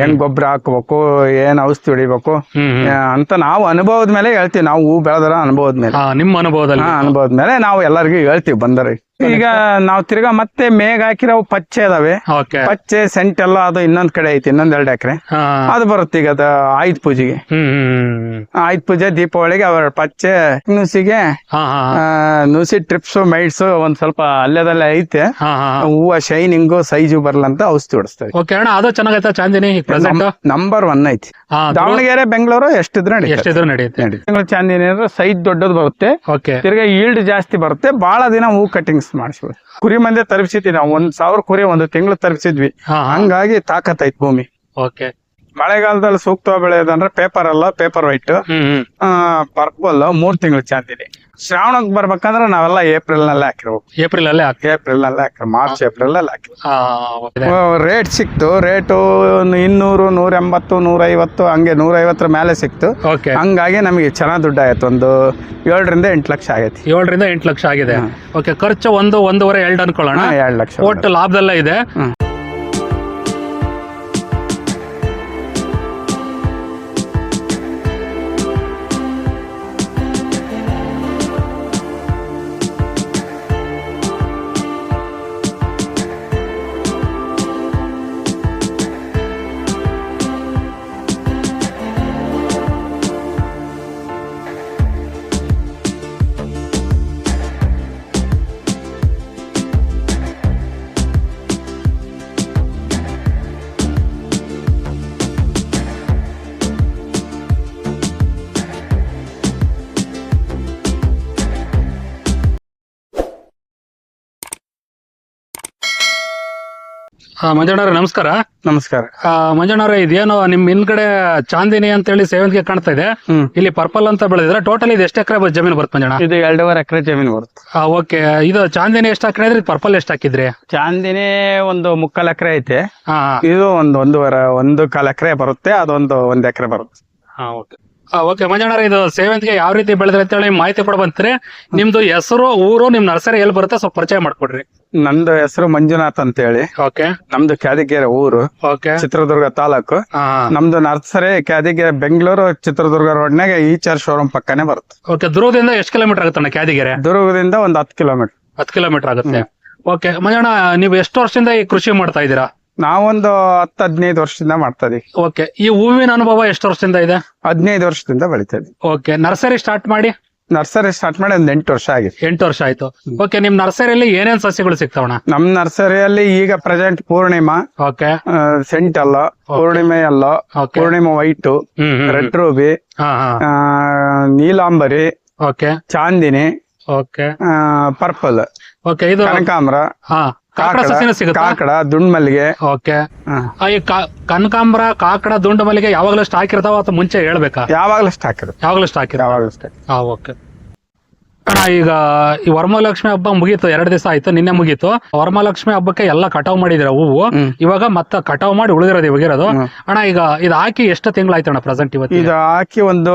ಹೆಂಗ್ ಗೊಬ್ಬರ ಹಾಕ್ಬೇಕು ಏನ್ ಔಷಧಿ ಹೊಡಿಬೇಕು ಅಂತ ನಾವು ಅನುಭವದ ಮೇಲೆ ಹೇಳ್ತೀವಿ. ನಾವು ಹೂ ಬೆಳೆದ್ರ ಅನುಭವದ ಮೇಲೆ. ನಿಮ್ಮ ಅನುಭವದಲ್ಲಿ. ಅನುಭವದ ಮೇಲೆ ನಾವು ಎಲ್ಲರಿಗೂ ಹೇಳ್ತೀವಿ ಬಂದರೆ ಈಗ ನಾವ್ ತಿರ್ಗಾ ಮತ್ತೆ ಮೇಗ್ ಹಾಕಿರೋ ಪಚ್ಚೆ ಅದಾವೆ. ಓಕೆ. ಪಚ್ಚೆ ಸೆಂಟ್ ಎಲ್ಲ ಅದು ಇನ್ನೊಂದ್ ಕಡೆ ಐತಿ ಇನ್ನೊಂದ್ ಎರಡ್ ಎಕರೆ. ಅದು ಬರುತ್ತೆ ಈಗ ಅದ ಆಯುಧ ಪೂಜೆಗೆ. ಆಯುಧ ಪೂಜೆ ದೀಪಾವಳಿಗೆ ಅವರ ಪಚ್ಚೆ ನುಸಿಗೆ ನುಸಿ ಟ್ರಿಪ್ಸ್ ಮೈಟ್ಸ್ ಒಂದ್ ಸ್ವಲ್ಪ ಅಲ್ಲೇದಲ್ಲೇ ಐತೆ. ಹೂವ ಶೈನಿಂಗು ಸೈಜು ಬರ್ಲಂತ ಔಷಧಿ ಹೊಡಿಸ್ತೇವೆ ಓಕೆ ಅಣ್ಣ ಅದು ಚೆನ್ನಾಗೈತ ಚಾಂದಿನಿ ನಂಬರ್ ಒನ್ ಐತಿ. ದಾವಣಗೆರೆ ಬೆಂಗಳೂರು ಎಷ್ಟಿದ್ರು ಎಷ್ಟಿದ್ರು ನಡೆಯುತ್ತೆ ಚಾಂದಿನಿ ಅಂದ್ರೆ ಸೈಜ್ ದೊಡ್ಡದು ಬರುತ್ತೆ. ತಿರ್ಗಾ ಈಲ್ಡ್ ಜಾಸ್ತಿ ಬರುತ್ತೆ. ಬಹಳ ದಿನ ಹೂ ಕಟಿಂಗ್ಸ್ ಮಾಡಿಸ್ಬೋದು. ಕುರಿ ಮಂದಿ ತರಿಸಿದ್ವಿ ನಾವು. ಒಂದ್ ಸಾವಿರ ಕುರಿ ಒಂದು ತಿಂಗಳು ತರಿಸಿದ್ವಿ ಹಂಗಾಗಿ ತಾಕತ್ ಐತ್ ಭೂಮಿ. ಓಕೆ. ಮಳೆಗಾಲದಲ್ಲಿ ಸೂಕ್ತ ಬೆಳೆಯೋದಂದ್ರೆ ಪೇಪರ್ ಅಲ್ಲ ಪೇಪರ್ ವೈಟ್. ಪರ್ಪಲ್ ಮೂರ್ ತಿಂಗಳು ಚಾಂದಿನಿ ಶ್ರಾವಣಕ್ ಬರ್ಬೇಕಂದ್ರೆ ನಾವೆಲ್ಲ ಏಪ್ರಿಲ್ನಲ್ಲಿ ಹಾಕಿರ್ಬೇಕು ಏಪ್ರಿಲ್ ಅಲ್ಲೇ ಹಾಕಿ ಏಪ್ರಿಲ್ನಲ್ಲಿ ಹಾಕಿ ಮಾರ್ಚ್ ಏಪ್ರಿಲ್ ಅಲ್ಲಿ ಹಾಕಿ. ರೇಟ್ ಸಿಕ್ತು ರೇಟು ಇನ್ನೂರು ನೂರ ಎಂಬತ್ತು ನೂರ ಐವತ್ತು ಹಂಗೆ ನೂರ ಐವತ್ತರ ಮೇಲೆ ಸಿಕ್ತು. ಓಕೆ. ಹಂಗಾಗಿ ನಮಗೆ ಚೆನ್ನಾಗಿ ದುಡ್ಡು ಆಯ್ತು ಒಂದು ಏಳರಿಂದ ಎಂಟು ಲಕ್ಷ ಆಗೈತಿ. ಏಳರಿಂದ ಎಂಟು ಲಕ್ಷ ಆಗಿದೆ. ಓಕೆ ಖರ್ಚು ಒಂದು ಒಂದೂವರೆ ಎರಡು ಅನ್ಕೊಳ್ಳೋಣ. ಎರಡ್ ಲಕ್ಷ ಒಟ್ಟು ಲಾಭದಲ್ಲೇ ಇದೆ. ಮಂಜಣ್ಣವ್ರೆ ನಮಸ್ಕಾರ. ನಮಸ್ಕಾರ. ಆ, ಮಂಜಣ್ಣವ್ರೆ ಇದೇನೋ ನಿಮ್ ಹಿಂದ್ಗಡೆ ಚಾಂದಿನಿ ಅಂತ ಹೇಳಿ ಸೇವಂತಿಗೆ ಕಾಣ್ತಾ ಇದೆ. ಇಲ್ಲಿ ಪರ್ಪಲ್ ಅಂತ ಬೆಳೆದಿದ್ರೆ ಟೋಟಲ್ ಇದು ಎಷ್ಟು ಎಕರೆ ಜಮೀನು ಬರುತ್ತೆ ಮಂಜಣ್ಣ? ಇದು ಎರಡೂವರೆ ಎಕರೆ ಜಮೀನು ಬರುತ್ತೆ. ಓಕೆ. ಇದು ಚಾಂದಿನಿ ಎಷ್ಟು ಹಾಕಿದ್ರೆ ಇದ್ರೆ ಪರ್ಪಲ್ ಎಷ್ಟು ಹಾಕಿದ್ರಿ? ಚಾಂದಿನಿ ಒಂದು ಮುಕ್ಕಾಲ್ ಎಕರೆ ಐತೆ. ಇದು ಒಂದು ಒಂದೂವರೆ ಒಂದು ಕಾಲ್ ಎಕರೆ ಬರುತ್ತೆ ಅದೊಂದು ಒಂದ್ ಎಕರೆ ಬರುತ್ತೆ. ಹಾ ಓಕೆ. ಓಕೆ ಮಂಜಣ್ಣ ಇದು ಸೇವಂತಿಗೆ ಯಾವ ರೀತಿ ಬೆಳೆದ್ರೆ ಅಂತ ಹೇಳಿ ಮಾಹಿತಿ ಕೊಡ ಬಂತ್ರಿ ನಿಮ್ದು ಹೆಸರು ಊರು ನಿಮ್ ನರ್ಸರಿ ಎಲ್ಲಿ ಬರುತ್ತೆ ಸ್ವಲ್ಪ ಪರಿಚಯ ಮಾಡ್ಕೊಡ್ರಿ. ನಂದು ಹೆಸರು ಮಂಜುನಾಥ್ ಅಂತ ಹೇಳಿ ಓಕೆ. ನಮ್ದು ಕ್ಯಾದಿಗೆರೆ ಊರು. ಓಕೆ. ಚಿತ್ರದುರ್ಗ ತಾಲೂಕು. ನಮ್ದು ನರ್ಸರಿ ಕ್ಯಾದಿಗೆರೆ ಬೆಂಗಳೂರು ಚಿತ್ರದುರ್ಗ ರೋಡ್ನಾಗ ಚಾರ್ ಶೋರೂಮ್ ಪಕ್ಕನೆ ಬರುತ್ತೆ. ಓಕೆ ದುರ್ಗದಿಂದ ಎಷ್ಟು ಕಿಲೋಮೀಟರ್ ಆಗುತ್ತೆ ಅಣ್ಣ ಕ್ಯಾದಿಗೆರೆ? ದುರ್ಗದಿಂದ ಒಂದ್ ಹತ್ತು ಕಿಲೋಮೀಟರ್ ಹತ್ತು ಕಿಲೋಮೀಟರ್ ಆಗುತ್ತೆ. ಓಕೆ ಮಂಜಣ್ಣ ನೀವು ಎಷ್ಟು ವರ್ಷದಿಂದ ಈ ಕೃಷಿ ಮಾಡ್ತಾ ಇದ್ದೀರಾ? ನಾವೊಂದು ಹತ್ತು ಹದಿನೈದು ವರ್ಷದಿಂದ ಮಾಡ್ತಾ ಇದೀವಿ. ಓಕೆ ಈ ಹೂವಿನ ಅನುಭವ ಎಷ್ಟು ವರ್ಷದಿಂದ ಇದೆ? ಹದಿನೈದು ವರ್ಷದಿಂದ ಬೆಳಿತಾ ಇದೀವಿ ಓಕೆ ನರ್ಸರಿ ಸ್ಟಾರ್ಟ್ ಮಾಡಿ. ನರ್ಸರಿ ಸ್ಟಾರ್ಟ್ ಮಾಡಿ ಒಂದ್ ಎಂಟು ವರ್ಷ ಆಗಿದೆ. ಎಂಟು ವರ್ಷ ಆಯ್ತು. ಓಕೆ ನಿಮ್ ನರ್ಸರಿಯಲ್ಲಿ ಏನೇನ್ ಸಸ್ಯಗಳು ಸಿಗ್ತಾವಣ ನಮ್ ನರ್ಸರಿಯಲ್ಲಿ ಈಗ ಪ್ರೆಸೆಂಟ್ ಪೂರ್ಣಿಮಾ ಓಕೆ ಆ, ಸೆಂಟ್ ಅಲ್ಲ ಪೂರ್ಣಿಮೆ ಅಲ್ಲ Poornima Poornima white hmm hmm red ruby ಹಾ Neelambari okay Chandini okay purple okay ಇದು ಕನಕಾಂಬ್ರ. ಹಾ. ಕಾಕಡ ದುಂಡ್ ಮಲ್ಲಿಗೆ. ಓಕೆ. ಆ, ಈ ಕನಕಾಂಬರ ಕಾಕಡ ದುಂಡ್ ಮಲ್ಲಿಗೆ ಯಾವಾಗಲೂ ಸ್ಟಾಕ್ ಇರ್ತಾವ ಅಥವಾ ಮುಂಚೆ ಹೇಳ್ಬೇಕಾ? ಯಾವಾಗಲೂ ಸ್ಟಾಕ್ ಇರುತ್ತೆ ಯಾವಾಗಲೂ ಸ್ಟಾಕ್ ಇರ ಯಾವಾಗ್ಲೂ ಸ್ಟಾಕ್ ಹಾ ಓಕೆ. ಅಣ್ಣ ಈಗ ಈ ವರಮಹಾಲಕ್ಷ್ಮಿ ಹಬ್ಬ ಮುಗೀತು ಎರಡು ದಿವಸ ಆಯ್ತು ನಿನ್ನೆ ಮುಗೀತು. ವರಮಹಾಲಕ್ಷ್ಮಿ ಹಬ್ಬಕ್ಕೆ ಎಲ್ಲ ಕಟಾವ್ ಮಾಡಿದಿರ ಹೂವು. ಇವಾಗ ಮತ್ತೆ ಕಟಾವ್ ಮಾಡಿ ಉಳಿದಿರೋದು ಇವಾಗ ಇರೋದು. ಅಣ್ಣ ಈಗ ಇದು ಹಾಕಿ ಎಷ್ಟು ತಿಂಗಳಾಯ್ತು ಅಣ್ಣ ಪ್ರೆಸೆಂಟ್ ಇವತ್ತು ಇದು ಹಾಕಿ ಒಂದು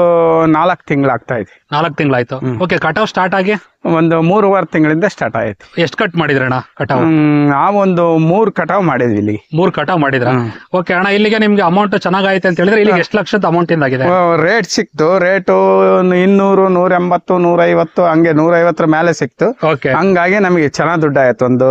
ನಾಲ್ಕು ತಿಂಗಳಾಗ್ತಾ ಇದೆ. ನಾಲ್ಕು ತಿಂಗಳಾಯ್ತು. ಓಕೆ ಕಟಾವ್ ಸ್ಟಾರ್ಟ್ ಆಗಿ? ಒಂದು ಮೂರುವರೆ ತಿಂಗಳಿಂದ ಸ್ಟಾರ್ಟ್ ಆಯ್ತು. ಎಷ್ಟು ಕಟ್ ಮಾಡಿದ್ರಣ್ಣ ಕಟಾವ್? ಆ ಒಂದು ಮೂರು ಕಟಾವ್ ಮಾಡಿದ್ವಿ ಇಲ್ಲಿ ಮೂರು ಕಟಾವ್ ಮಾಡಿದ್ರ? ಓಕೆ ಅಣ್ಣ ಇಲ್ಲಿಗೆ ನಿಮ್ಗೆ ಅಮೌಂಟ್ ಚೆನ್ನಾಗೈತೆ ಅಂತ ಹೇಳಿದ್ರೆ ಇಲ್ಲಿಗೆ ಎಷ್ಟು ಲಕ್ಷದ ಅಮೌಂಟ್ ಇಂದ ಆಗಿದೆ? ರೇಟ್ ಸಿಕ್ತು. ರೇಟು ಇನ್ನೂರು ನೂರ ಎಂಬತ್ತು ನೂರ ಐವತ್ತು ಹಂಗೆ ನೂರ ಐವತ್ತರ ಮೇಲೆ ಸಿಕ್ತು. ಓಕೆ ಹಂಗಾಗಿ ನಮಗೆ ಚೆನ್ನಾಗ್ ದುಡ್ಡು ಆಯ್ತು ಒಂದು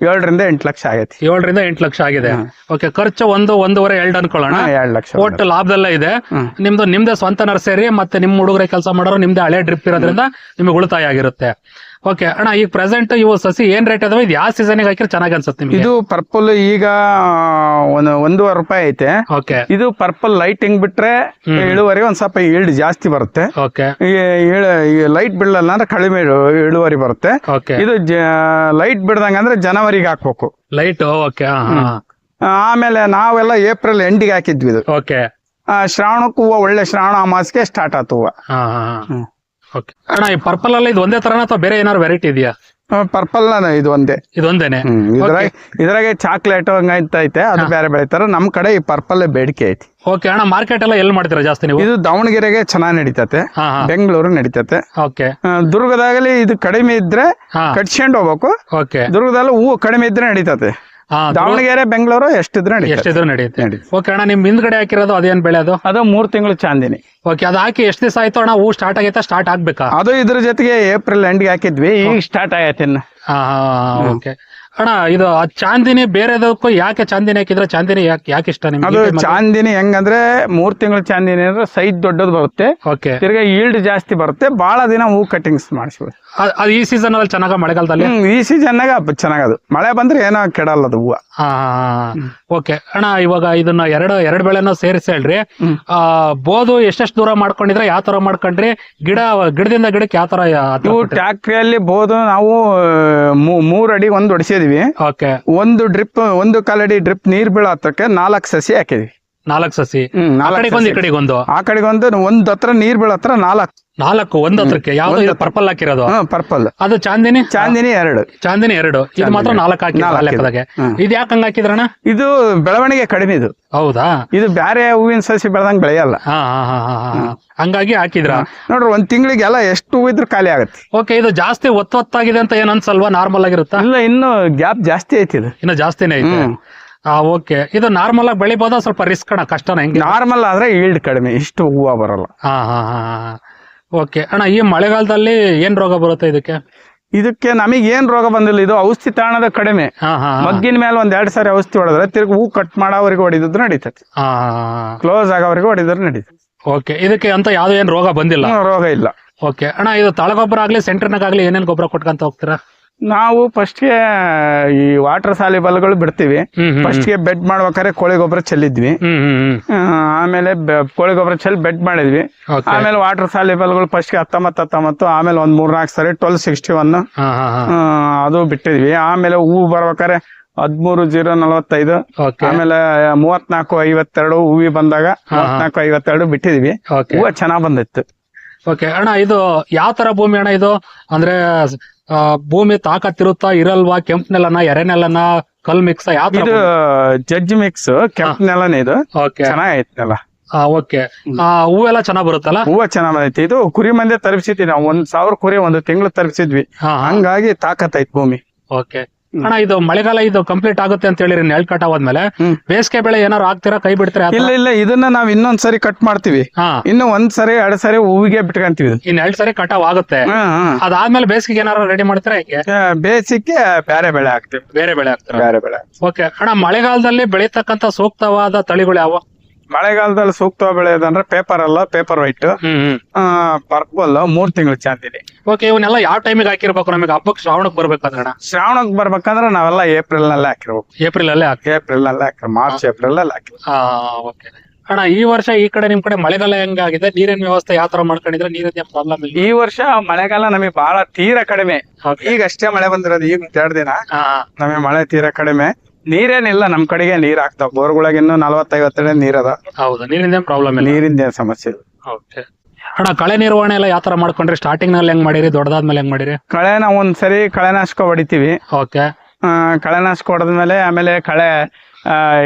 ಏಳರಿಂದ ಎಂಟು ಲಕ್ಷ ಆಗೈತಿ. ಏಳರಿಂದ ಎಂಟು ಲಕ್ಷ ಆಗಿದೆ. ಓಕೆ ಖರ್ಚು ಒಂದು ಒಂದೂವರೆ ಎರಡು ಅನ್ಕೊಳ್ಳೋಣ. ಎರಡು ಲಕ್ಷ ಒಟ್ಟು ಲಾಭದಲ್ಲ ಇದೆ. ನಿಮ್ದು ನಿಮ್ದೇ ಸ್ವಂತ ನರ್ಸರಿ ಮತ್ತೆ ನಿಮ್ ಹುಡುಗರ ಕೆಲಸ ಮಾಡೋರು ನಿಮ್ದೇ ಹಳೆ ಡ್ರಿಪ್ ಇರೋದ್ರಿಂದ ನಿಮಗೆ ಉಳಿತಾಯ ಆಗಿರುತ್ತೆ. ಓಕೆ ಅಣ್ಣ ಈಗ ಪ್ರೆಸೆಂಟ್ ಇವು ಸಸಿ ಏನ್ ರೇಟ್ ಅದಾವ? ಇದು ಯಾವ ಸೀಸನ್ ಹಾಕಿದ್ರೆ ಚೆನ್ನಾಗಿ ಅನ್ಸುತ್ತೆ ನಿಮಗೆ? ಇದು ಪರ್ಪಲ್ ಈಗ ಒಂದು ಒಂದೂವರೆ ರೂಪಾಯಿ ಐತೆ. ಓಕೆ ಇದು ಪರ್ಪಲ್ ಲೈಟಿಂಗ್ ಬಿಟ್ರೆ ಇಳುವರಿ ಒಂದ್ ಸ್ವಲ್ಪ ಈಲ್ಡ್ ಜಾಸ್ತಿ ಬರುತ್ತೆ. ಓಕೆ ಲೈಟ್ ಬಿಡಲ್ಲ ಅಂದ್ರೆ ಕಡಿಮೆ ಇಳು- ಇಳುವರಿ ಬರುತ್ತೆ. ಇದು ಲೈಟ್ ಬಿಡ್ದಂಗ ಅಂದ್ರೆ ಜನವರಿಗೆ ಹಾಕ್ಬೇಕು. ಲೈಟ್ ಓಕೆ ಆಮೇಲೆ ನಾವೆಲ್ಲ ಏಪ್ರಿಲ್ ಎಂಡಿಗೆ ಹಾಕಿದ್ವಿ ಇದು. ಓಕೆ ಶ್ರಾವಣಕ್ಕೆ ಹೂವು ಒಳ್ಳೆ ಶ್ರಾವಣ ಮಾಸಕ್ಕೆ ಸ್ಟಾರ್ಟ್ ಆತು ಹೂವು. ಅಣ್ಣ ಈ ಪರ್ಪಲ್ ಅಲ್ಲ ಇದು ಒಂದೇ ತರನ ಅಥವಾ ಬೇರೆ ಏನಾದ್ರು ವೆರೈಟಿ ಇದೆಯಾ? ಪರ್ಪಲ್ ಇದು ಒಂದೇ. ಇದೊಂದೇನೆ? ಹ್ಮ್ ಇದ್ರಾಗ ಇದ್ರಾಗೆ ಚಾಕ್ಲೇಟ್ ಹಂಗೈತೆ ಐತೆ ಅದು ಬೇರೆ ಬೆಳಿತಾರ ನಮ್ ಕಡೆ ಈ ಪರ್ಪಲ್ ಬೇಡಿಕೆ ಐತಿ. ಓಕೆ ಅಣ್ಣ ಮಾರ್ಕೆಟ್ ಎಲ್ಲ ಎಲ್ಲಿ ಮಾಡ್ತೀರಾ ಜಾಸ್ತಿ ನೀವು? ಇದು ದಾವಣಗೆರೆಗೆ ಚೆನ್ನಾಗ್ ನಡೀತತೆ. ಹಾ ಹಾ. ಬೆಂಗಳೂರು ನಡೀತತೆ. ಓಕೆ ಆ, ದುರ್ಗದಾಗಲಿ ಇದು ಕಡಿಮೆ ಇದ್ರೆ ಹಾ. ಕಟ್ಸ್ಕೊಂಡ್ ಹೋಗ್ಬೇಕು. ಓಕೆ ದುರ್ಗದಲ್ಲಿ ಹೂವು ಕಡಿಮೆ ಇದ್ರೆ ನಡೀತತೆ. ದಾವಣಗೆರೆ ಬೆಂಗಳೂರು ಎಷ್ಟಿದ್ರು ನಡೀತದೆ. ಎಷ್ಟಿದ್ರು ನಡೆಯುತ್ತೆ. ಓಕೆ ಅಣ್ಣ ನಿಮ್ ಹಿಂದ್ಗಡೆ ಹಾಕಿರೋದು ಅದೇನ್ ಬೆಳೆ ಅದು? ಅದು ಮೂರ್ ತಿಂಗಳು ಚಾಂದಿನಿ. ಓಕೆ ಅದು ಹಾಕಿ ಎಷ್ಟು ದಿವಸ ಆಯ್ತು ಅಣ್ಣ? ಹೂ ಸ್ಟಾರ್ಟ್ ಆಗೈತಾ ಸ್ಟಾರ್ಟ್ ಆಗ್ಬೇಕಾ? ಅದು ಇದ್ರ ಜೊತೆಗೆ ಏಪ್ರಿಲ್ ಎಂಡ್ಗೆ ಹಾಕಿದ್ವಿ ಈಗ ಸ್ಟಾರ್ಟ್ ಆಗೈತೆ ಇನ್ನು. ಹಾ ಓಕೆ ಅಣ್ಣ ಇದು ಆ ಚಾಂದಿನಿ ಬೇರೆದಕ್ಕೂ ಯಾಕೆ ಚಾಂದಿನಿ ಹಾಕಿದ್ರೆ ಚಾಂದಿನಿ ಯಾಕೆ ಯಾಕೆ ಇಷ್ಟ ಅದು ನಿಮ್ಗೆ ಚಾಂದಿನಿ ಹೆಂಗಂದ್ರೆ ಮೂರ್ ತಿಂಗಳ ಚಾಂದಿನಿ ಅಂದ್ರೆ ಸೈಜ್ ದೊಡ್ಡದು ಬರುತ್ತೆ. ಓಕೆ. ತಿರ್ಗಾ ಈಲ್ಡ್ ಜಾಸ್ತಿ ಬರುತ್ತೆ. ಬಹಳ ದಿನ ಹೂ ಕಟಿಂಗ್ಸ್ ಮಾಡಿಸ್ಬೋದು. ಅದು ಈ ಸೀಸನ್ ಅಲ್ಲಿ ಚೆನ್ನಾಗ ಮಳೆಗಾಲದಲ್ಲಿ? ಹ್ಮ್, ಈ ಸೀಸನ್ನಾಗ ಚೆನ್ನಾಗದು. ಮಳೆ ಬಂದ್ರೆ ಏನೋ ಕೆಡಲ್ಲ ಅದು ಹೂವು. ಹಾ ಓಕೆ. ಅಣ್ಣ ಇವಾಗ ಇದನ್ನ ಎರಡು ಎರಡು ಬೆಳೆನ ಸೇರಿಸಿ ಹೇಳ್ರಿ. ಹ್ಮ್. ಆ ಬೋದು ಎಷ್ಟೆಷ್ಟು ದೂರ ಮಾಡ್ಕೊಂಡಿದ್ರೆ ಯಾವ ತರ ಮಾಡ್ಕೊಂಡ್ರಿ? ಗಿಡ ಗಿಡದಿಂದ ಗಿಡಕ್ಕೆ ಯಾವ ತರ ಇವು ಟ್ಯಾಕ್ಟ್ರಿಯಲ್ಲಿ ಬೋದು ನಾವು ಮೂ- ಮೂರ್ ಅಡಿ ಒಂದ್ ಹೊಡಿಸಿದ್ವಿ ಓಕೆ. ಒಂದು ಡ್ರಿಪ್ ಒಂದು ಕಾಲಡಿ ಡ್ರಿಪ್ ನೀರ್ ಬೀಳೋ ಹತ್ತಕ್ಕೆ ನಾಲ್ಕು ಸಸಿ ಹಾಕಿದ್ವಿ. ನಾಲ್ಕು ಸಸಿ. ಈ. ಕಡೆಗೊಂದು ಆ ಕಡೆಗೊಂದು ಒಂದು ಒಂದ್ ಹತ್ರ ನೀರ್ ಬೆಳತ್ರ ನಾಲ್ಕು. ನಾಲ್ಕು ಒಂದ್ ಹತ್ರಕ್ಕೆ. ಯಾವ್ದು ಪರ್ಪಲ್ ಹಾಕಿರೋದು. ಪರ್ಪಲ್ ಅದು ಚಾಂದಿನಿ? ಚಾಂದಿನಿ ಎರಡು. ಚಾಂದಿನಿ ಎರಡು. ಇದು ಮಾತ್ರ. ನಾಲ್ಕು ಲೆಕ್ಕದಾಗೆ. ಇದು ಯಾಕೆ ಹಂಗ ಹಾಕಿದ್ರಣ ಇದು ಬೆಳವಣಿಗೆ ಕಡಿಮೆ ಇದು. ಹೌದಾ? ಇದು ಬೇರೆ ಹೂವಿನ ಸಸಿ ಬೆಳೆದಂಗ್ ಬೆಳೆಯಲ್ಲ. ಹಾ ಹಾ ಹಾ ಹಾ ಹಾ ಹಂಗಾಗಿ ಹಾಕಿದ್ರ? ನೋಡ್ರಿ ಒಂದ್ ತಿಂಗಳಿಗೆಲ್ಲ ಎಷ್ಟು ಹೂ ಇದ್ರೂ ಖಾಲಿ ಆಗುತ್ತೆ. ಓಕೆ ಇದು ಜಾಸ್ತಿ ಒತ್ತೊತ್ತಾಗಿದೆ ಅಂತ ಏನ್ ಅನ್ಸಲ್ವಾ? ನಾರ್ಮಲ್ ಆಗಿರುತ್ತಾ? ಇಲ್ಲ ಇನ್ನು ಗ್ಯಾಪ್ ಜಾಸ್ತಿ ಐತಿ ಇದು. ಇನ್ನು ಜಾಸ್ತಿನೇ ಐತೆ. ಓಕೆ. ಇದು ನಾರ್ಮಲ್ ಆಗಿ ಬೆಳಿಬೋದಾ? ಸ್ವಲ್ಪ ರಿಸ್ಕ್ ಅಣ್ಣ ಕಷ್ಟನ ಹೆಂಗೆ? ನಾರ್ಮಲ್ ಆದ್ರೆ ಈಲ್ಡ್ ಕಡಿಮೆ. ಇಷ್ಟು ಹೂವು ಬರಲ್ಲ. ಹಾ ಹಾ ಹಾ ಓಕೆ. ಅಣ್ಣ ಈ ಮಳೆಗಾಲದಲ್ಲಿ ಏನ್ ರೋಗ ಬರುತ್ತೆ ಇದಕ್ಕೆ? ಇದಕ್ಕೆ ನಮಗೆ ಏನ್ ರೋಗ ಬಂದಿಲ್ಲ. ಇದು ಔಷಧಿ ತಾಣದ ಕಡಿಮೆ. ಹಾ ಹಾ ಮಗ್ಗಿನ ಮೇಲೆ ಒಂದ್ ಎರಡ್ ಸಾರಿ ಔಷಧಿ ಹೊಡೆದ್ರೆ ತಿರ್ಗಿ ಹೂ ಕಟ್ ಮಾಡೋವರೆಗೆ ಹೊಡಿದ್ರು ನಡೀತದೆ. ಹಾ ಕ್ಲೋಸ್ ಆಗೋವರೆಗೆ ಹೊಡಿದ್ರೆ ನಡೀತದೆ. ಓಕೆ. ಇದಕ್ಕೆ ಅಂತ ಯಾವ್ದು ಏನ್ ರೋಗ ಬಂದಿಲ್ಲ? ರೋಗ ಇಲ್ಲ. ಓಕೆ. ಅಣ್ಣ ಇದು ತಳಗೊಬ್ಬರ ಆಗ್ಲಿ ಸೆಂಟ್ರಿನಾಗ್ಲಿ ಏನೇನ್ ಗೊಬ್ಬರ ಕೊಟ್ಕೊಂತ ಹೋಗ್ತೀರಾ? ನಾವು ಫಸ್ಟ್ಗೆ ಈ ವಾಟರ್ ಸಾಲಿಬಲ್ಗಳು ಬಿಡ್ತೀವಿ. ಫಸ್ಟ್ಗೆ ಬೆಡ್ ಮಾಡ್ಬೇಕಾದ್ರೆ ಕೋಳಿ ಗೊಬ್ಬರ ಚೆಲ್ಲಿದ್ವಿ. ಆ, ಆಮೇಲೆ ಬೆ- ಕೋಳಿ ಗೊಬ್ಬರ ಚೆಲ್ಲಿ ಬೆಡ್ ಮಾಡಿದ್ವಿ. ಆಮೇಲೆ ವಾಟರ್ ಸಾಲಿಬಲ್ಗಳು ಫಸ್ಟ್ಗೆ ಹತ್ತೊಂಬತ್ತು ಹತ್ತೊಂಬತ್ತು ಆಮೇಲೆ ಒಂದ್ ಮೂರ್ನಾಲ್ಕು ಸರಿ ಟ್ವೆಲ್ ಸಿಕ್ಸ್ಟಿ ಒನ್ ಹಾ ಹಾ. ಹಾ ಅದು ಬಿಟ್ಟಿದ್ವಿ. ಆಮೇಲೆ ಹೂ ಬರ್ಬೇಕಾರೆ ಹದ್ಮೂರು ಜೀರೋ ನಲವತ್ತೈದು ಓಕೆ ಆಮೇಲೆ ಮೂವತ್ನಾಲ್ಕು ಐವತ್ತೆರಡು ಹೂವಿ ಬಂದಾಗ ಮೂವತ್ನಾಲ್ಕು ಐವತ್ತೆರಡು ಬಿಟ್ಟಿದ್ವಿ. ಓಕೆ ಚೆನ್ನಾಗಿ ಚೆನ್ನಾಗ್ ಬಂದಿತ್ತು. ಓಕೆ ಅಣ್ಣ ಇದು ಯಾವ ತರ ಭೂಮಿ ಅಣ್ಣ ಇದು? ಅಂದ್ರೆ ಭೂಮಿ ತಾಕತ್ತಿರುತ್ತಾ ಇರಲ್ವಾ? ಕೆಂಪ್ ನೆಲನ ಎರೆ ನೆಲನ ಕಲ್ ಮಿಕ್ಸ್ ಯಾವ ಇದು ಜಡ್ಜ್ ಮಿಕ್ಸ್ ಕೆಂಪ್ ನೆಲನೇ ಇದು. ಓಕೆ. ಚೆನ್ನಾಗೈತೆ ನೆಲ ಓಕೆ. ಹೂವೆಲ್ಲ ಚೆನ್ನಾಗ್ ಬರುತ್ತಲ್ಲ? ಹೂವ ಚೆನ್ನಾಗ್ ಬಂದೈತಿ ಇದು ಕುರಿ ಮಂದೆ ತರಿಸಿದ್ವಿ ನಾವು. ಒಂದ್ ಸಾವಿರ ಕುರಿ ಒಂದು ತಿಂಗಳು ತರಿಸಿದ್ವಿ. ಹಂಗಾಗಿ ಹಂಗಾಗಿ ತಾಕತ್ತೈತ್ ಭೂಮಿ. ಓಕೆ. ಅಣ್ಣ ಇದು ಮಳೆಗಾಲ ಇದು ಕಂಪ್ಲೀಟ್ ಆಗುತ್ತೆ ಅಂತ ಹೇಳಿ ನೆಲ್ ಕಟ್ ಆದ್ಮೇಲೆ. ಬೇಸಿಗೆ ಬೆಳೆ ಏನಾರು ಹಾಕ್ತೀರಾ ಕೈ ಬಿಡ್ತೀರಾ ಇಲ್ಲ ಇಲ್ಲ ಇದನ್ನ ನಾವ್ ಇನ್ನೊಂದ್ ಸರಿ ಕಟ್ ಮಾಡ್ತೀವಿ. ಹಾ. ಇನ್ನು ಒಂದ್ ಸರಿ ಎರಡ್ ಸರಿ ಹೂವಿಗೆ ಬಿಟ್ಕೊಂತೀವಿ. ಇನ್ ಎರಡ್ ಸರಿ ಕಟಾವ್ ಆಗುತ್ತೆ. ಅದಾದ್ಮೇಲೆ ಬೇಸಿಗೆ ಏನಾರು ರೆಡಿ ಮಾಡ್ತೀರಾ ಹೇಗೆ? ಆ, ಬೇಸಿಗೆ ಬೇರೆ ಬೆಳೆ ಹಾಕ್ತಿವಿ ಬೇರೆ ಬೆಳೆ ಹಾಕ್ತೀರಾ ಬೇರೆ ಬೆಳೆ ಓಕೆ ಅಣ್ಣ ಮಳೆಗಾಲದಲ್ಲಿ ಬೆಳೀತಕ್ಕಂತ ಸೂಕ್ತವಾದ ತಳಿಗಳು ಯಾವ? ಮಳೆಗಾಲದಲ್ಲಿ ಸೂಕ್ತ ಬೆಳೆಯೋದಂದ್ರೆ ಪೇಪರ್ ಅಲ್ಲ ಪೇಪರ್ ವೈಟ್ ಹ್ಮ್ ಪರ್ಪಲ್ ಮೂರ್ ತಿಂಗಳು ಚಾಂದಿನಿ. ಓಕೆ ಇವನ್ನೆಲ್ಲ ಯಾವ ಟೈಮಿಗೆ ಹಾಕಿರ್ಬೇಕು? ನಮಗೆ ಹಬ್ಬಕ್ಕೆ ಶ್ರಾವಣಕ್ಕೆ ಬರ್ಬೇಕಂದ್ರ ಅಣ್ಣ ಶ್ರಾವಣಕ್ ಬರ್ಬೇಕಂದ್ರೆ ನಾವೆಲ್ಲ ಏಪ್ರಿಲ್ ನಲ್ಲೇ ಹಾಕಿರ್ಬೇಕು. ಏಪ್ರಿಲ್ ಅಲ್ಲೇ ಹಾಕಿ ಏಪ್ರಿಲ್ ಅಲ್ಲೇ ಹಾಕಿ ಮಾರ್ಚ್ ಏಪ್ರಿಲ್ ಅಲ್ಲಿ ಹಾಕಿ. ಹಾ ಓಕೆ ಅಣ್ಣ ಈ ವರ್ಷ ಈ ಕಡೆ ನಿಮ್ ಕಡೆ ಮಳೆಗಾಲ ಹೆಂಗಾಗಿದೆ? ನೀರಿನ ವ್ಯವಸ್ಥೆ ಯಾವ ತರ ಮಾಡ್ಕೊಂಡಿದ್ರೆ ನೀರಿನ ಪ್ರಾಬ್ಲಮ್ ಇಲ್ಲ? ಈ ವರ್ಷ ಮಳೆಗಾಲ ನಮಗೆ ಬಹಳ ತೀರಾ ಕಡಿಮೆ. ಈಗ ಅಷ್ಟೇ ಮಳೆ ಬಂದಿರೋದು ಈಗ ಒಂದ್ ಎರಡ್ ದಿನ. ನಮಗೆ ಮಳೆ ತೀರಾ ಕಡಿಮೆ. ನೀರೇನಿಲ್ಲ ನಮ್ ಕಡೆಗೆ ನೀರ್ ಹಾಕ್ತಾವ ಬೋರ್ಗಳಿಗೆ ಇನ್ನು ನೀರ್ ಅದ ಹೌದು ನೀರಿಂದ ಪ್ರಾಬ್ಲಮ್ ಇಲ್ಲ. ನೀರಿಂದ ಏನ್ ಸಮಸ್ಯೆ ಇಲ್ಲ. ಓಕೆ. ಅಣ್ಣ ಕಳೆ ನಿರ್ವಹಣೆ ಎಲ್ಲ ಯಾವ ತರ ಮಾಡ್ಕೊಂಡ್ರಿ? ಸ್ಟಾರ್ಟಿಂಗ್ನಲ್ಲಿ ಹೆಂಗ್ ಮಾಡಿರಿ? ದೊಡ್ಡದಾದ್ಮೇಲೆ ಹೆಂಗ್ ಮಾಡಿರಿ? ಕಳೆ ನಾವ್ ಒಂದ್ಸರಿ ಕಳೆನಾಶಕ ಹೊಡಿತೀವಿ. ಓಕೆ. ಆ, ಕಳೆನಾಶಕ ಹೊಡೆದ್ಮೇಲೆ ಆಮೇಲೆ ಕಳೆ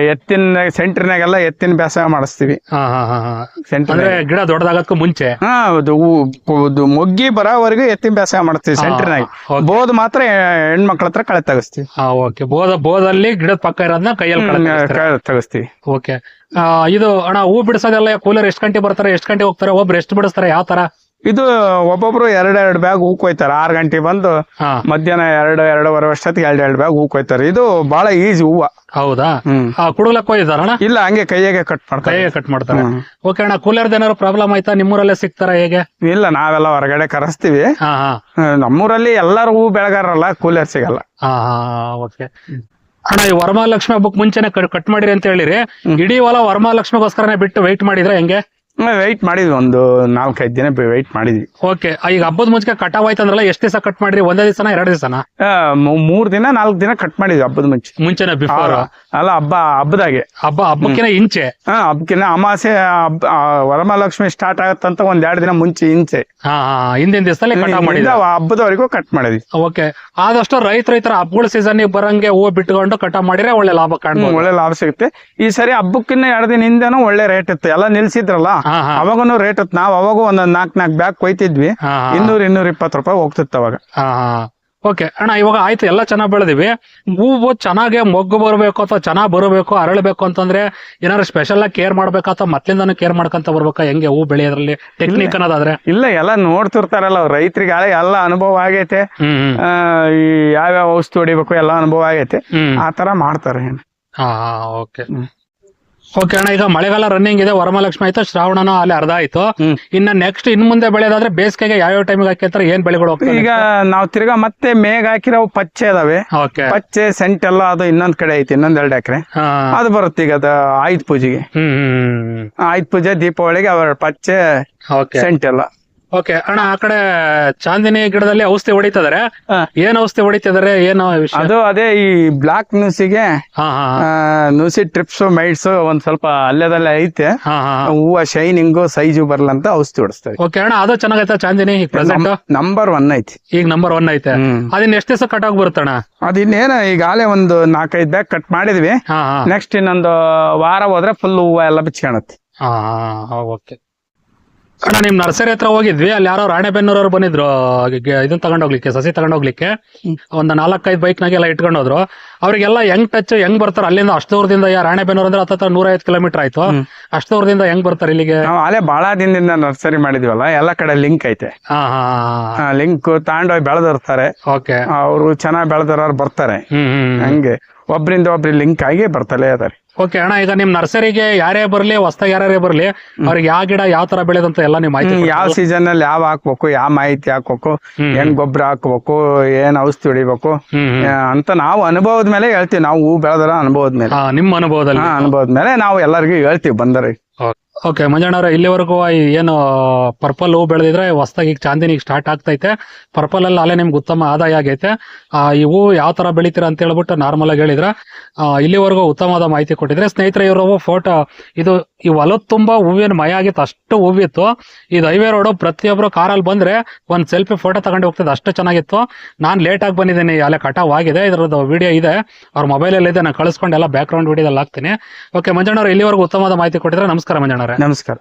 ಎತ್ತಿನ ಸೆಂಟ್ರಿನಾಗೆಲ್ಲ ಎತ್ತಿನ ಬೇಸಾಯ ಮಾಡಿಸ್ತೀವಿ. ಹಾ ಹಾ ಹಾ ಹಾ. ಸೆಂಟ್ರ್ ಅಂದ್ರೆ ಗಿಡ ದೊಡ್ಡದಾಗಕ್ಕೂ ಮುಂಚೆ? ಹಾ ಅದು ಹೂ- ಇದು ಮೊಗ್ಗಿ ಬರೋವರೆಗೂ ಎತ್ತಿನ ಬೇಸಾಯ ಮಾಡ್ತೀವಿ ಸೆಂಟರ್ನಾಗ. ಬೋದ್ ಮಾತ್ರ ಹೆಣ್ಮಕ್ಳ ಹತ್ರ ಕಳೆ ತಗಸ್ತೀವಿ. ಹಾ ಓಕೆ. ಬೋದ ಬೋದಲ್ಲಿ ಗಿಡದ ಪಕ್ಕ ಇರೋದನ್ನ ಕೈಯಲ್ಲಿ ಕಳೆ ತೆಗಿಸ್ತೀವಿ. ಓಕೆ. ಇದು ಅಣ್ಣ ಹೂ ಬಿಡಿಸೋದೆಲ್ಲ ಕೂಲರ್ ಎಷ್ಟು ಗಂಟೆ ಬರ್ತಾರೆ? ಎಷ್ಟು ಗಂಟೆ ಹೋಗ್ತಾರೆ? ಒಬ್ರು ಎಷ್ಟು ಬಿಡಿಸ್ತಾರೆ? ಯಾವ ತರ? ಇದು ಒಬ್ಬೊಬ್ರು ಎರಡೆರಡು ಬ್ಯಾಗ್ ಹೂ ಕೊಯ್ತಾರೆ ಆರು ಗಂಟೆ ಬಂದು ಹಾ. ಮಧ್ಯಾಹ್ನ ಎರಡು ಎರಡೂವರೆ ವರ್ಷಕ್ಕೆ ಎರಡ್ ಎರಡು ಬ್ಯಾಗ್ ಹೂ ಕೊಯ್ತಾರೆ ಇದು ಬಹಳ ಈಜಿ ಹೂವ. ಹೌದಾ? ಆ ಕುಡುಗ್ಲಕ್ ಹೋಗಿದಾರಣ್ಣ ಇಲ್ಲ ಹಂಗೆ ಕೈಯಾಗೆ ಕಟ್ ಮಾಡ್ತಾರೆ. ಕೈಗೆ ಕಟ್ ಮಾಡ್ತಾರೆ. ಓಕೆ ಅಣ್ಣ ಕೂಲರ್ದ ಏನಾದ್ರು ಪ್ರಾಬ್ಲಮ್ ಆಯ್ತಾ? ನಿಮ್ಮೂರಲ್ಲೇ ಸಿಗ್ತಾರ ಹೇಗೆ? ಇಲ್ಲ ನಾವೆಲ್ಲ ಹೊರಗಡೆ ಕರೆಸ್ತೀವಿ. ಹಾ ಹಾ. ನಮ್ಮೂರಲ್ಲಿ ಎಲ್ಲರೂ ಹೂ ಬೆಳೆಗಾರಲ್ಲ ಕೂಲರ್ ಸಿಗಲ್ಲ. ಹಾ ಓಕೆ. ಅಣ್ಣ ಈ ವರಮಹಾಲಕ್ಷ್ಮಿ ಹಬ್ಬಕ್ ಮುಂಚೆನೆ ಕಟ್ ಮಾಡಿರಿ ಅಂತ ಹೇಳಿರಿ. ಇಡೀ ಹೊಲ ವರಮಹಾಲಕ್ಷ್ಮಿಗೋಸ್ಕರನೇ ಬಿಟ್ಟು ವೆಯ್ಟ್ ಮಾಡಿದ್ರೆ ಹೆಂಗೆ? ವೆಯ್ಟ್ ಮಾಡಿದ್ವಿ ಒಂದು ನಾಲ್ಕೈದು ದಿನ ವೆಯ್ಟ್ ಮಾಡಿದ್ವಿ. ಓಕೆ ಈಗ ಹಬ್ಬದ ಮುಂಚೆ ಕಟಾವ್ ಆಯ್ತಂದ್ರಲ್ಲ ಎಷ್ಟು ದಿವಸ ಕಟ್ ಮಾಡಿದ್ರಿ? ಒಂದೇ ದಿವಸನ ಎರಡು ದಿವಸನ? ಆ, ಮೂ- ಮೂರ್ ದಿನ ನಾಲ್ಕು ದಿನ ಕಟ್ ಮಾಡಿದ್ವಿ ಹಬ್ಬದ ಮುಂಚೆ. ಮುಂಚೆನೆ ಬಿಫೋರ್ ಅಲ್ಲ ಹಬ್ಬ ಹಬ್ಬದಾಗೆ. ಹಬ್ಬ ಹಬ್ಬಕ್ಕಿನ ಇಂಚೆ ಹಾ ಹಬ್ಬಕ್ಕಿನ್ನ ಅಮಾಸೆ ಹಬ್ಬ ಆ, ವರಮಹಾಲಕ್ಷ್ಮಿ ಸ್ಟಾರ್ಟ್ ಆಗತ್ತಂತ ಒಂದ್ ಎರಡು ದಿನ ಮುಂಚೆ ಇಂಚೆ ಹಾ ಹಾ ಹಿಂದಿನ ದಿವಸದಲ್ಲಿ ಕಟಾವ್ ಮಾಡಿದ ಹಬ್ಬದವರೆಗೂ ಕಟ್ ಮಾಡಿದ್ವಿ. ಓಕೆ ಆದಷ್ಟು ರೈತರು ಈ ತರ ಹಬ್ಬಗಳ ಸೀಸನ್ ಬರಂಗೆ ಹೂವು ಬಿಟ್ಕೊಂಡು ಕಟಾವ್ ಮಾಡಿದ್ರೆ ಒಳ್ಳೆ ಲಾಭ ಕಾಣ್ಬೋದು. ಒಳ್ಳೆ ಲಾಭ ಸಿಗುತ್ತೆ. ಈ ಸರಿ ಹಬ್ಬಕ್ಕಿನ್ನ ಎರಡು ದಿನ ಹಿಂದೆನೂ ಒಳ್ಳೆ ರೇಟ್ ಇತ್ತು. ಎಲ್ಲ ನಿಲ್ಸಿದ್ರಲ್ಲ? ಹಾ ಹಾ. ಅವಾಗನು ರೇಟ್ ಇತ್ತು. ನಾವ್ ಅವಾಗೂ ಒಂದ್ ನಾಲ್ಕ್ ನಾಲ್ಕು ಬ್ಯಾಗ್ ಕೊಯ್ತಿದ್ವಿ. ಇನ್ನೂರ್ ಇನ್ನೂರ್ ಇಪ್ಪತ್ ಇಪ್ಪತ್ತು ರೂಪಾಯಿ ಹೋಗ್ತಿತ್ತು ಅವಾಗ. ಓಕೆ ಅಣ್ಣ ಇವಾಗ ಆಯ್ತು. ಎಲ್ಲ ಚೆನ್ನಾಗಿ ಬೆಳೆದಿವಿ. ಹೂವು ಚೆನ್ನಾಗೆ ಮೊಗ್ಗು ಬರಬೇಕು ಅಥವಾ ಚೆನ್ನಾಗಿ ಬರಬೇಕು ಅರಳಬೇಕು ಅಂತಂದ್ರೆ ಏನಾದ್ರು ಸ್ಪೆಷಲ್ ಆಗಿ ಕೇರ್ ಮಾಡ್ಬೇಕಾ ಅಥವಾ ಮೊದ್ಲಿಂದಾನು ಕೇರ್ ಮಾಡ್ಕೊಂತ ಬರ್ಬೇಕಾ? ಹೆಂಗೆ ಹೂ ಬೆಳೆಯೋದ್ರಲ್ಲಿ? ಟೆಕ್ನಿಕ್ ಅನ್ನೋದಾದ್ರೆ? ಇಲ್ಲ ಎಲ್ಲ ನೋಡ್ತಿರ್ತಾರಲ್ಲ ರೈತರಿಗೆ ಎಲ್ಲ ಅನುಭವ ಆಗೈತೆ. ಈ ಯಾವ್ಯಾವ ಔಷಧಿ ಹೊಡಿಬೇಕು ಎಲ್ಲ ಅನುಭವ ಆಗೈತೆ. ಆ ತರ ಮಾಡ್ತಾರೆ ಹಾ ಓಕೆ. ಓಕೆ ಅಣ್ಣ ಈಗ ಮಳೆಗಾಲ ರನ್ನಿಂಗ್ ಇದೆ ವರಮಹಾಲಕ್ಷ್ಮಿ ಆಯ್ತು ಶ್ರಾವಣನೂ ಅಲ್ಲಿ ಅರ್ಧ ಆಯ್ತು. ಇನ್ನ ನೆಕ್ಸ್ಟ್ ಇನ್ ಮುಂದೆ ಬೆಳೆಯೋದಾದ್ರೆ ಬೇಸಿಗೆಗೆ ಟೈಮ್ಗೆ ಹಾಕಿರ್ತಾರೆ ಏನ್ ಬೆಳೆಗಳು ಈಗ ನಾವ್ ತಿರ್ಗಾ ಮತ್ತೆ ಮೇಘ ಹಾಕಿರೋ ಪಚ್ಚೆ ಅದಾವೆ ಪಚ್ಚೆ ಸೆಂಟ್ ಎಲ್ಲ ಅದು ಇನ್ನೊಂದ್ ಕಡೆ ಐತಿ ಇನ್ನೊಂದ್ ಎರಡು ಎಕರೆ. ಅದು ಬರುತ್ತೆ ಈಗ ಅದು ಆಯುಧ ಪೂಜೆಗೆ. ಆಯುಧ ಪೂಜೆ ದೀಪಾವಳಿಗೆ ಅವರ ಪಚ್ಚೆ ಸೆಂಟ್ ಎಲ್ಲ. ಓಕೆ ಅಣ್ಣ ಆ ಕಡೆ ಚಾಂದಿನಿ ಗಿಡದಲ್ಲಿ ಔಷಧಿ ಹೊಡಿತಿದಾರೆ. ಹಾ. ಏನ್ ಔಷಧಿ ಹೊಡಿತಿದಾರೆ ಏನು ವಿಷಯ? ಅದು ಅದೇ ಈ ಬ್ಲಾಕ್ ನ್ಯೂಸಿಗೆ ಹಾ ಹಾ ನುಸಿ ಟ್ರಿಪ್ಸ್ ಮೈಟ್ಸ್ ಒಂದ್ ಸ್ವಲ್ಪ ಅಲ್ಲೇದಲ್ಲೇ ಐತೆ. ಹಾ ಹಾ ಹೂವ ಶೈನಿಂಗು ಸೈಜ್ ಬರಲ್ಲ ಅಂತ ಔಷಧಿ ಹೊಡಿಸ್ತಾರೆ ಓಕೆ ಅಣ್ಣ ಅದು ಚೆನ್ನಾಗೈತೆ ಚಾಂದಿನಿ ಈಗ ಪ್ರೆಸೆಂಟ್ ನಂಬರ್ ಒನ್ ಐತಿ. ಈಗ ನಂಬರ್ ಒನ್ ಐತೆ. ಅದನ್ನ ಎಷ್ಟು ದಿವಸ ಕಟ್ ಆಗಿ ಬರುತ್ತಣ್ಣ ಅದಿನ್ನೇನ ಈಗಾಗಲೇ ಒಂದು ನಾಲ್ಕೈದು ಬ್ಯಾಗ್ ಕಟ್ ಮಾಡಿದ್ವಿ. ಹಾ ಹಾ. ನೆಕ್ಸ್ಟ್ ಇನ್ನೊಂದು ವಾರ ಹೋದ್ರೆ ಫುಲ್ ಹೂವ ಎಲ್ಲ ಬಿಚ್ಕೊಳತ್ತೆ ಹಾ ಓಕೆ. ಅಣ್ಣ ನಿಮ್ ನರ್ಸರಿ ಹತ್ರ ಹೋಗಿದ್ವಿ ಅಲ್ಲಿ ಯಾರೋ ರಾಣೆಬೆನ್ನೂರವ್ರು ಬಂದಿದ್ರು ಇದನ್ನ ತಗೊಂಡೋಗ್ಲಿಕ್ಕೆ ಸಸಿ ತಗೊಂಡೋಗ್ಲಿಕ್ಕೆ ಒಂದ್ ನಾಲ್ಕೈದು ಬೈಕ್ನಾಗೆಲ್ಲ ಇಟ್ಕೊಂಡು ಹೋದ್ರು ಅವ್ರಿಗೆಲ್ಲ ಹೆಂಗ್ ಟಚ್ ಹೆಂಗ್ ಬರ್ತಾರೆ. ಅಲ್ಲಿಂದ ಅಷ್ಟು ದೂರದಿಂದ ಯಾ ರಾಣೆಬೆನ್ನೂರ್ ಅಂದ್ರೆ ಹತ್ತತ್ರ ಐದು ಕಿಲೋಮೀಟರ್ ಆಯ್ತು. ಅಷ್ಟು ದೂರದಿಂದ ಹೆಂಗ್ ಬರ್ತಾರೆ ಇಲ್ಲಿಗೆ. ನಾವು ಅಲ್ಲೇ ಬಹಳ ದಿನದಿಂದ ನರ್ಸರಿ ಮಾಡಿದ್ವಲ್ಲ ಎಲ್ಲ ಕಡೆ ಲಿಂಕ್ ಐತೆ. ಹಾ ಹಾ ಲಿಂಕ್ ತಾಂಡೋಗಿ ಬೆಳೆದಿರ್ತಾರೆ. ಓಕೆ. ಅವರು ಚೆನ್ನಾಗಿ ಬೆಳೆದಿರೋರು ಬರ್ತಾರೆ. ಹ್ಮ್ ಹ್ಮ್ ಹಂಗೆ. ಒಬ್ರಿಂದ ಒಬ್ರಿಗೆ ಲಿಂಕ್ ಆಗಿ ಬರ್ತಲೇ ಅದಾರೆ ಓಕೆ ಅಣ್ಣ ಈಗ ನಿಮ್ ನರ್ಸರಿಗೆ ಯಾರೇ ಬರ್ಲಿ ಹೊಸ್ದಾಗಿ ಯಾರೇ ಬರ್ಲಿ ಅವ್ರಿಗೆ ಯಾವ ಗಿಡ ಯಾವ ತರ ಬೆಳೆದಂತ ಎಲ್ಲ ನಿಮ್ ಮಾಹಿತಿ ಯಾವ ಸೀಸನ್ ಅಲ್ಲಿ ಯಾವ ಹಾಕ್ಬೇಕು ಯಾವ ಮಾಹಿತಿ ಹಾಕ್ಬೇಕು ಏನ್ ಹೆಂಗ್ ಗೊಬ್ಬರ ಹಾಕ್ಬೇಕು ಏನ್ ಔಷಧಿ ಹೊಡಿಬೇಕು ಅಂತ ನಾವು ಅನುಭವದ ಮೇಲೆ ಹೇಳ್ತೀವಿ. ನಾವು ಹೂ ಬೆಳೆದ್ರ ಅನುಭವದ ಮೇಲೆ. ನಿಮ್ ಅನುಭವದಲ್ಲಿ. ಅನುಭವದ ಮೇಲೆ ನಾವು ಎಲ್ಲರಿಗೂ ಹೇಳ್ತೀವಿ ಬಂದರೆ. ಓಕೆ ಮಂಜಣ್ಣವ್ರೆ ಇಲ್ಲಿವರೆಗೂ ಈ ಏನು ಪರ್ಪಲ್ ಹೂ ಬೆಳೆದಿದ್ರೆ ಹೊಸದಾಗಿ ಈಗ ಚಾಂದಿನಿ ಸ್ಟಾರ್ಟ್ ಆಗ್ತೈತೆ. ಪರ್ಪಲ್ ಅಲ್ಲಿ ಅಲ್ಲೇ ನಿಮ್ಗೆ ಉತ್ತಮ ಆದಾಯ ಆಗೈತೆ. ಆ, ಈ ಹೂ ಯಾವ ತರ ಬೆಳಿತೀರ ಅಂತ ಹೇಳ್ಬಿಟ್ಟು ನಾರ್ಮಲ್ ಆಗಿ ಹೇಳಿದ್ರ. ಇಲ್ಲಿವರೆಗೂ ಉತ್ತಮವಾದ ಮಾಹಿತಿ ಕೊಟ್ಟಿದ್ರೆ ಸ್ನೇಹಿತರೆ ಇವರು ಫೋಟೋ ಇದು ಈ ಹೊಲದ ತುಂಬಾ ಹೂವಿನ ಮಯ ಆಗಿತ್ತು ಅಷ್ಟು ಹೂವಿತ್ತು. ಇದು ಹೈವೇ ರೋಡು ಪ್ರತಿಯೊಬ್ರು ಕಾರಲ್ಲಿ ಬಂದ್ರೆ ಒಂದ್ ಸೆಲ್ಫಿ ಫೋಟೋ ತಗೊಂಡು ಹೋಗ್ತದೆ ಅಷ್ಟು ಚೆನ್ನಾಗಿತ್ತು. ನಾನು ಲೇಟ್ ಆಗಿ ಬಂದಿದ್ದೀನಿ ಅಲ್ಲೇ ಕಟಾವ್ ಆಗಿದೆ ಇದ್ರದ್ದು ವಿಡಿಯೋ ಇದೆ. ಅವ್ರ ಮೊಬೈಲ್ ಅಲ್ಲಿ ಇದೆ ನಾನು ಕಳಿಸ್ಕೊಂಡು ಎಲ್ಲ ಬ್ಯಾಕ್ ಗ್ರೌಂಡ್ ವಿಡಿಯೋದಲ್ಲಿ ಹಾಕ್ತೀನಿ ಓಕೆ ಮಂಜಣ್ಣವ್ರು ಇಲ್ಲಿವರೆಗೂ ಉತ್ತಮವಾದ ಮಾಹಿತಿ ಕೊಟ್ಟಿದ್ರೆ ನಮಸ್ಕಾರ ಮಂಜಣ್ಣವ್ರೆ ನಮಸ್ಕಾರ.